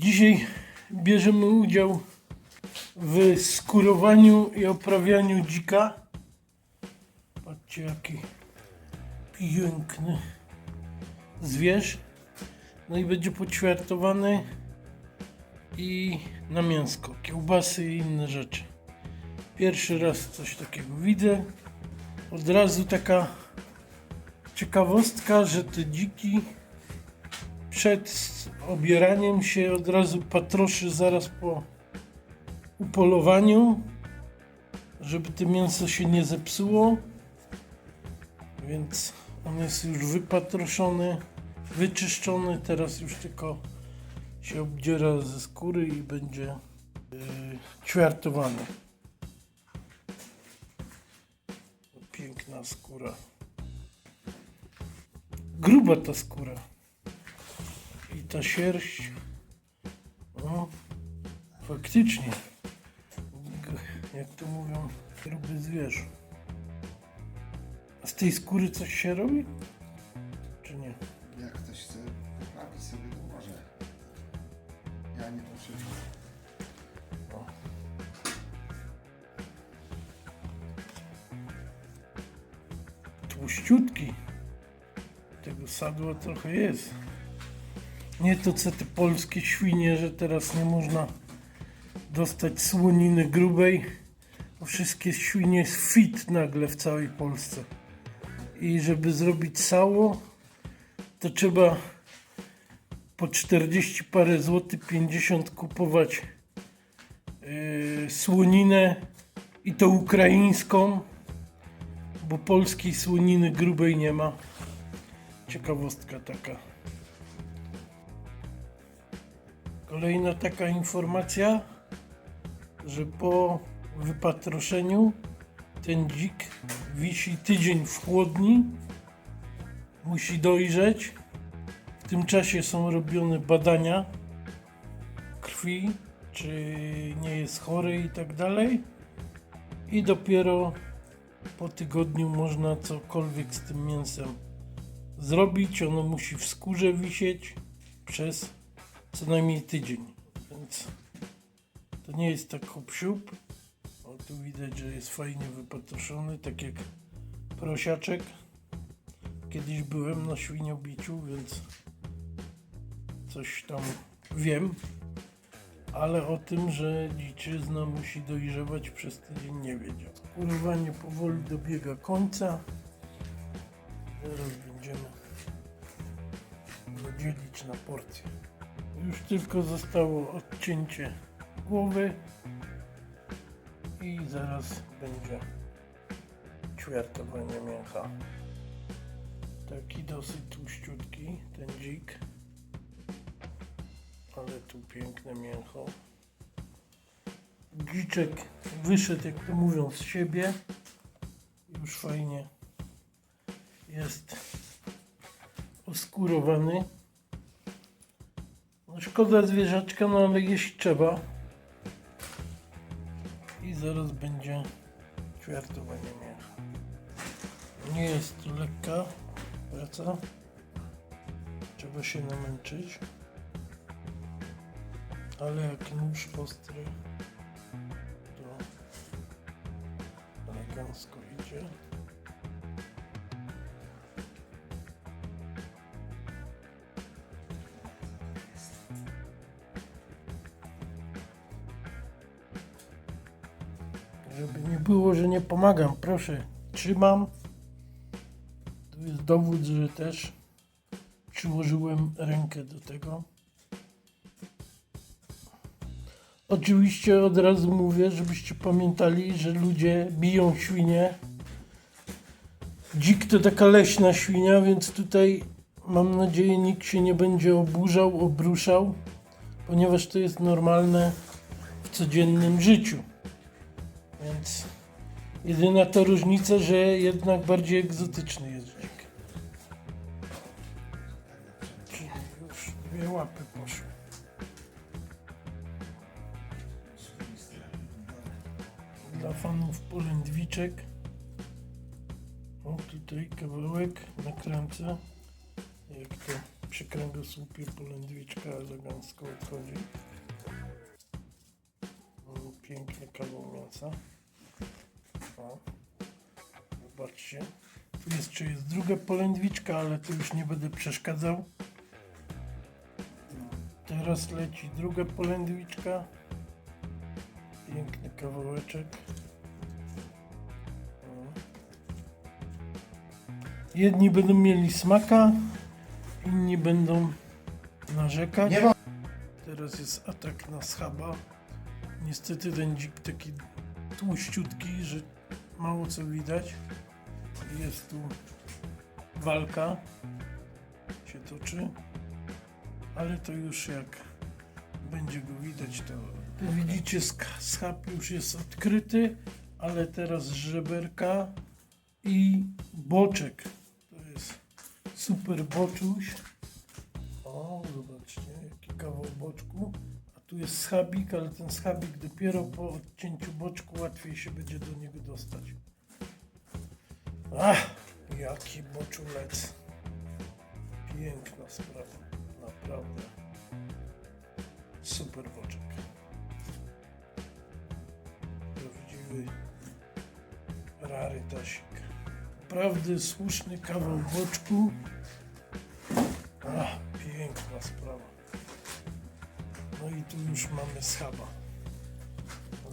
Dzisiaj bierzemy udział w skurowaniu i oprawianiu dzika. Patrzcie jaki piękny zwierz. No i będzie poćwiartowany i na mięsko, kiełbasy i inne rzeczy. Pierwszy raz coś takiego widzę. Od razu taka ciekawostka, że te dziki przed obieraniem się od razu patroszy zaraz po upolowaniu, żeby to mięso się nie zepsuło. Więc on jest już wypatroszony, wyczyszczony. Teraz już tylko się obdziera ze skóry i będzie yy, ćwiartowany. Piękna skóra. Gruba ta skóra. Ta sierść. No, faktycznie. Jak to mówią, gruby zwierz. A z tej skóry coś się robi? Czy nie? Jak ktoś chce poprawić sobie, to może. Ja nie potrzebuję. Tłuściutki. Tego sadła trochę jest. Nie to co te polskie świnie, że teraz nie można dostać słoniny grubej. Wszystkie świnie fit nagle w całej Polsce. I żeby zrobić sało, to trzeba po 40 parę złotych 50 kupować yy, słoninę i to ukraińską, bo polskiej słoniny grubej nie ma. Ciekawostka taka. Kolejna taka informacja, że po wypatroszeniu ten dzik wisi tydzień w chłodni, musi dojrzeć. W tym czasie są robione badania krwi, czy nie jest chory i tak dalej. I dopiero po tygodniu można cokolwiek z tym mięsem zrobić. Ono musi w skórze wisieć przez co najmniej tydzień. Więc to nie jest tak hop siup. O, tu widać, że jest fajnie wypatroszony, tak jak prosiaczek. Kiedyś byłem na świniobiciu, więc coś tam wiem. Ale o tym, że dziczyzna musi dojrzewać przez tydzień nie wiedział. Kurowanie powoli dobiega końca. Zaraz będziemy go dzielić na porcje. Już tylko zostało odcięcie głowy i zaraz będzie ćwiartowanie mięcha. Taki dosyć tłuściutki ten dzik, ale tu piękne mięcho. Dziczek wyszedł, jak to mówią, z siebie. Już fajnie jest oskurowany. Szkoda zwierzaczka, no ale jeść trzeba. I zaraz będzie ćwiartowanie mięcha. Nie jest to lekka praca. Trzeba się namęczyć. Ale jak nóż ostry, to elegancko idzie. Żeby nie było, że nie pomagam, proszę, trzymam. Tu jest dowód, że też przyłożyłem rękę do tego. Oczywiście od razu mówię, żebyście pamiętali, że ludzie biją świnie. Dzik to taka leśna świnia, więc tutaj mam nadzieję nikt się nie będzie oburzał, obruszał, ponieważ to jest normalne w codziennym życiu. Więc jedyna to różnica, że jednak bardziej egzotyczny jest dzik. Już dwie łapy poszły. Dla fanów polędwiczek. O tutaj kawałek nakręcę. Jak to przy kręgosłupie polędwiczka elegancko odchodzi. Piękny kawał mięsa. O. Zobaczcie. Tu jeszcze jest druga polędwiczka, ale tu już nie będę przeszkadzał. Teraz leci druga polędwiczka. Piękny kawałeczek. Jedni będą mieli smaka, inni będą narzekać. Teraz jest atak na schaba. Niestety ten dzik taki tłuściutki, że mało co widać. Jest tu walka się toczy, ale to już jak będzie go widać, to tu widzicie schab już jest odkryty, ale teraz żeberka i boczek. To jest super boczuś. O, zobaczcie, jaki kawał boczku. Tu jest schabik, ale ten schabik dopiero po odcięciu boczku łatwiej się będzie do niego dostać. Ach, jaki boczulec. Piękna sprawa, naprawdę. Super boczek. Prawdziwy rarytasik. Naprawdę słuszny kawał boczku. Ach, piękna sprawa. No i tu już mamy schaba.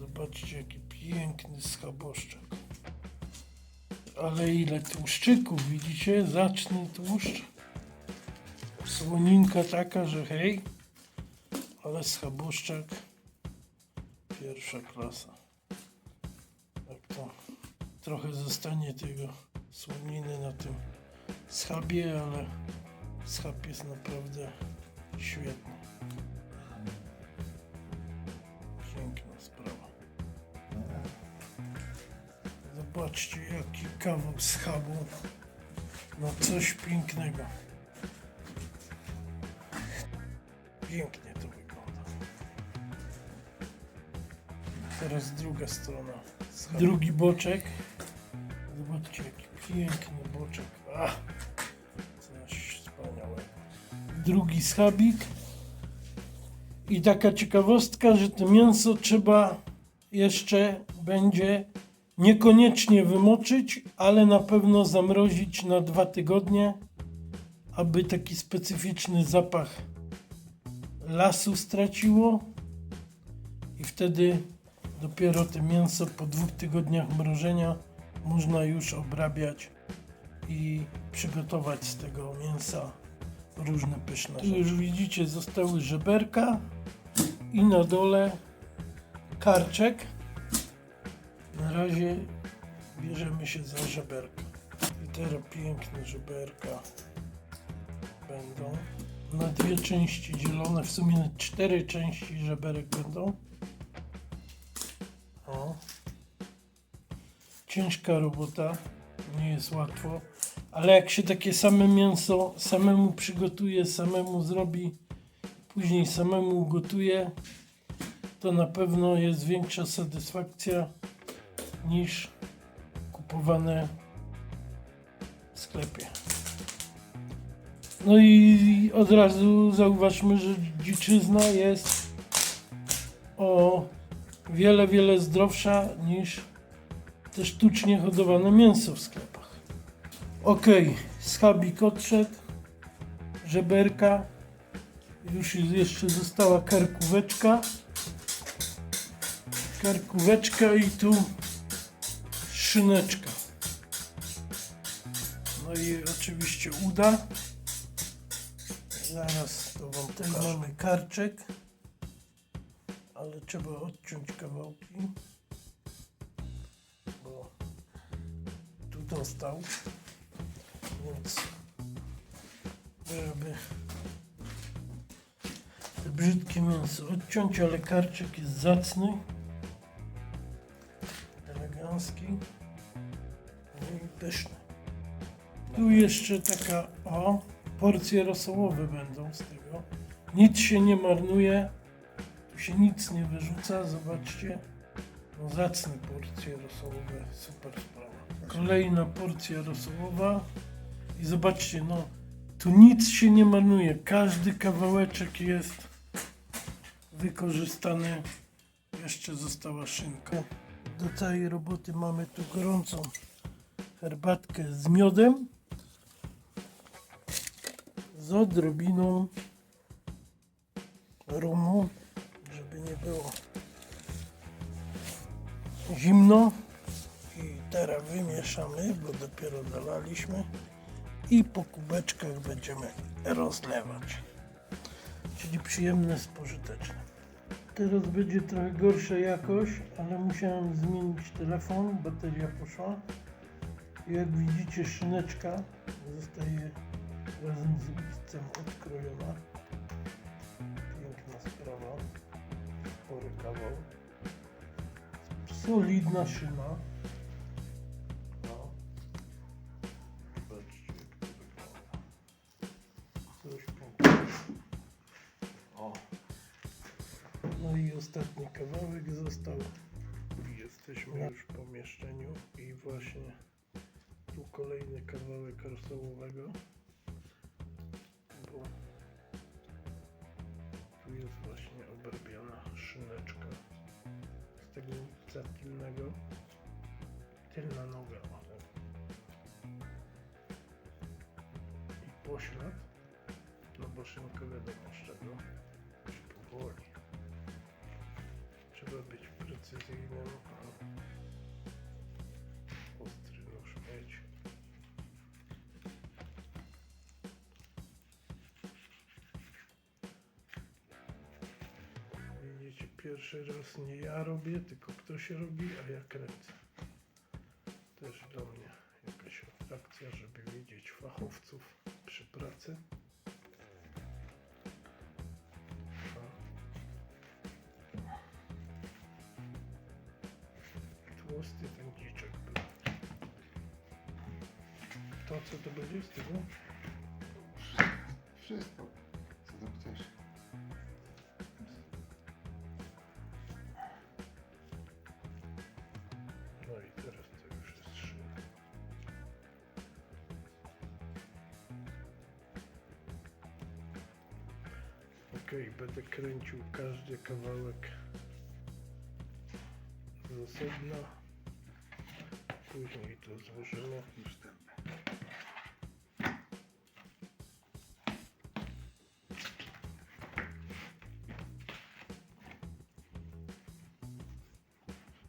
Zobaczcie, jaki piękny schaboszczek. Ale ile tłuszczyków, widzicie? Zacny tłuszcz. Słoninka taka, że hej. Ale schaboszczak pierwsza klasa. Tak to trochę zostanie tego słoniny na tym schabie, ale schab jest naprawdę świetny. Zobaczcie jaki kawał schabu. No coś pięknego. Pięknie to wygląda. Teraz druga strona. Drugi boczek. Zobaczcie jaki piękny boczek. Ach, coś wspaniałego. Drugi schabik. I taka ciekawostka, że to mięso trzeba jeszcze będzie niekoniecznie wymoczyć, ale na pewno zamrozić na dwa tygodnie, aby taki specyficzny zapach lasu straciło i wtedy dopiero to mięso po dwóch tygodniach mrożenia można już obrabiać i przygotować z tego mięsa różne pyszne rzeczy. Tu już widzicie zostały żeberka i na dole karczek. Na razie bierzemy się za żeberka. I teraz piękne żeberka będą. Na dwie części dzielone, w sumie na cztery części żeberek będą. O. Ciężka robota, nie jest łatwo, ale jak się takie same mięso samemu przygotuje, samemu zrobi, później samemu gotuje, to na pewno jest większa satysfakcja niż kupowane w sklepie. No i od razu zauważmy, że dziczyzna jest o wiele, wiele zdrowsza niż te sztucznie hodowane mięso w sklepach. Ok, schabik odszedł, żeberka, już jeszcze została karkóweczka. Karkóweczka i tu szyneczka. No i oczywiście uda. Zaraz to wam też mamy karczek. Ale trzeba odciąć kawałki. Bo tu dostał. Więc żeby te brzydkie mięso odciąć, ale karczek jest zacny. Jeszcze taka, o, porcje rosołowe będą z tego. Nic się nie marnuje, tu się nic nie wyrzuca, zobaczcie. No zacne porcje rosołowe, super sprawa. Kolejna porcja rosołowa i zobaczcie, no Tu nic się nie marnuje. Każdy kawałeczek jest wykorzystany. Jeszcze została szynka. Do całej roboty mamy tu gorącą herbatkę z miodem. Z odrobiną rumu, żeby nie było zimno. I teraz wymieszamy, bo dopiero dolaliśmy i po kubeczkach będziemy rozlewać. Czyli przyjemne, spożyteczne. Teraz będzie trochę gorsza jakość, ale musiałem zmienić telefon, bateria poszła. Jak widzicie szyneczka zostaje razem z listem odkrojona. Piękna sprawa. Spory kawał. Solidna szyna. No. Zobaczcie jak to wygląda. Coś pięknego. O. No i ostatni kawałek został. Jesteśmy już w pomieszczeniu i właśnie tu kolejny kawałek rosołowego. Tu jest właśnie obrabiana szyneczka z tego lica tylnego. Tylna noga. I poślad. No bo szynka wiadomo z czego. Powoli. Trzeba być precyzyjnym. Pierwszy raz nie ja robię, tylko ktoś robi, a ja kręcę. Też dla mnie jakaś atrakcja, żeby widzieć fachowców przy pracy. Tłusty ten dziczek był. To co to będzie z tego? Wszystko, Okej, będę kręcił każdy kawałek z osobna. Później to złożymy. Ten.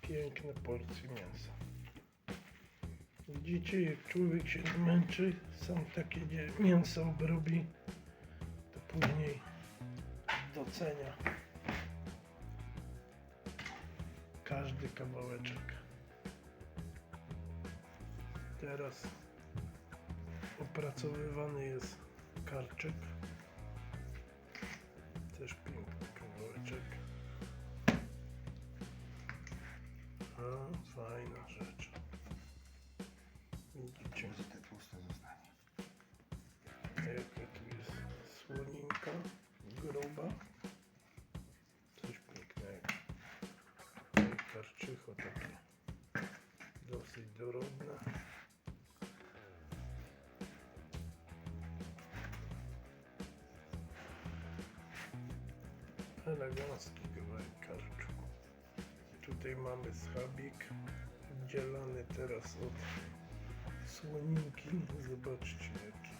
Piękne porcje mięsa. Widzicie, jak człowiek się zmęczy, sam takie mięso obrobi, to później docenia każdy kawałeczek. Teraz opracowywany jest karczyk. Też piękny kawałeczek. A, fajna rzecz. Widzicie, Może te tłuste zostanie. jaka tu jest słoninka, gruba. I karczycho takie dosyć dorodne. Elegancki karczu. Tutaj mamy schabik oddzielany teraz od słoninki. Zobaczcie jaki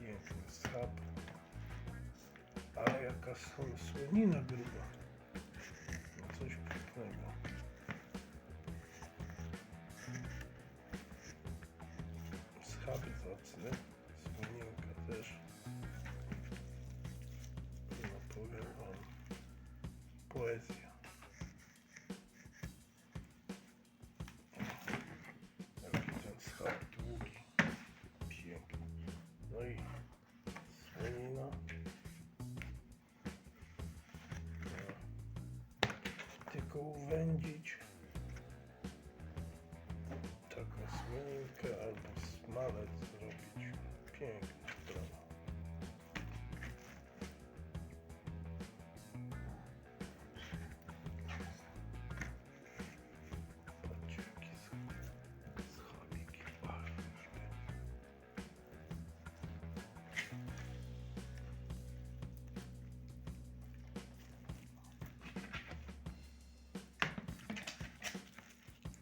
piękny schab. Ale jaka są słonina gruba. Tylko uwędzić taką słoninkę albo smalec zrobić. Piękna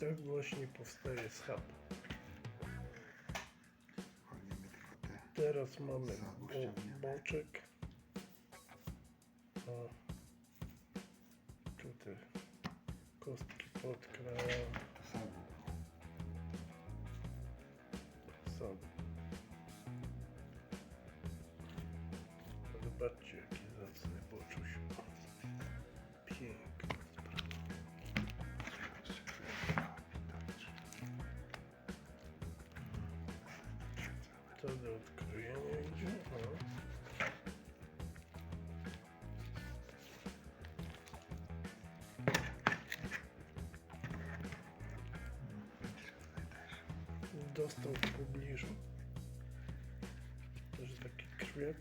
tak właśnie powstaje schab. Teraz mamy boczek. Tutaj kostki podkrajam. Dostał w pobliżu. Też taki krwiak.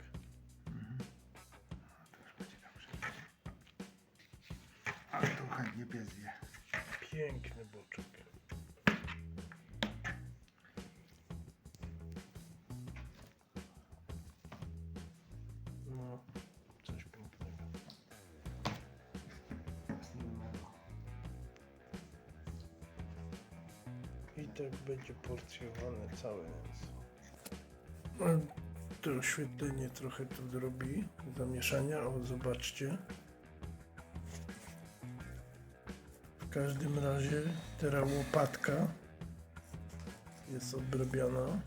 Ale to chętnie pies wie. Piękny boczek. Tak będzie porcjowane całe mięso. To oświetlenie trochę tu zrobi zamieszania. O, zobaczcie. W każdym razie teraz łopatka jest obrabiana.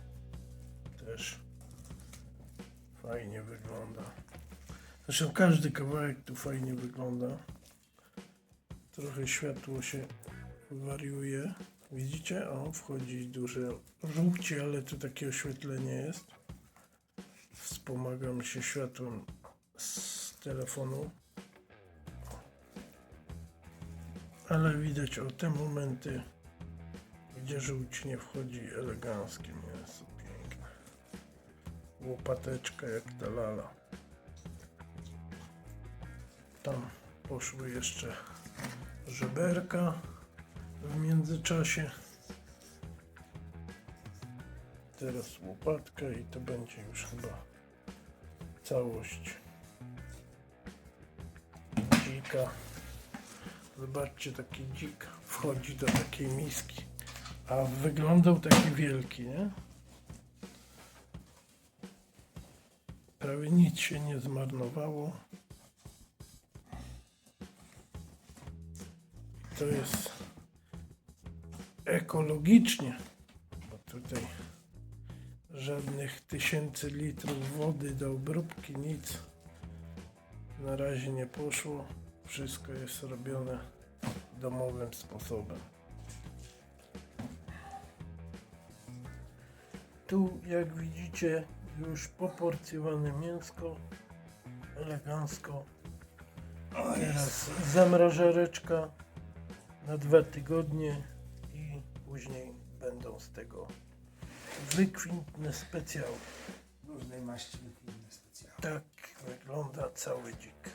Też fajnie wygląda. Zresztą każdy kawałek tu fajnie wygląda. Trochę światło się wariuje. Widzicie? O, wchodzi duże żółcie, ale tu takie oświetlenie jest. Wspomagam się światłem z telefonu. Ale widać o te momenty, gdzie żółć nie wchodzi eleganckie mięso, piękne. Łopateczka jak ta lala. Tam poszły jeszcze żeberka w międzyczasie. Teraz łopatka i to będzie już chyba całość dzika. Zobaczcie, taki dzik wchodzi do takiej miski, a wyglądał taki wielki, nie? Prawie nic się nie zmarnowało. To jest ekologicznie, bo tutaj żadnych tysięcy litrów wody do obróbki, nic na razie nie poszło. Wszystko jest robione domowym sposobem. Tu, jak widzicie, już poporcjowane mięsko, elegancko. Teraz zamrażareczka na dwa tygodnie później będą z tego wykwintne specjały. Różnej maści inne specjalne. Tak wygląda cały dzik.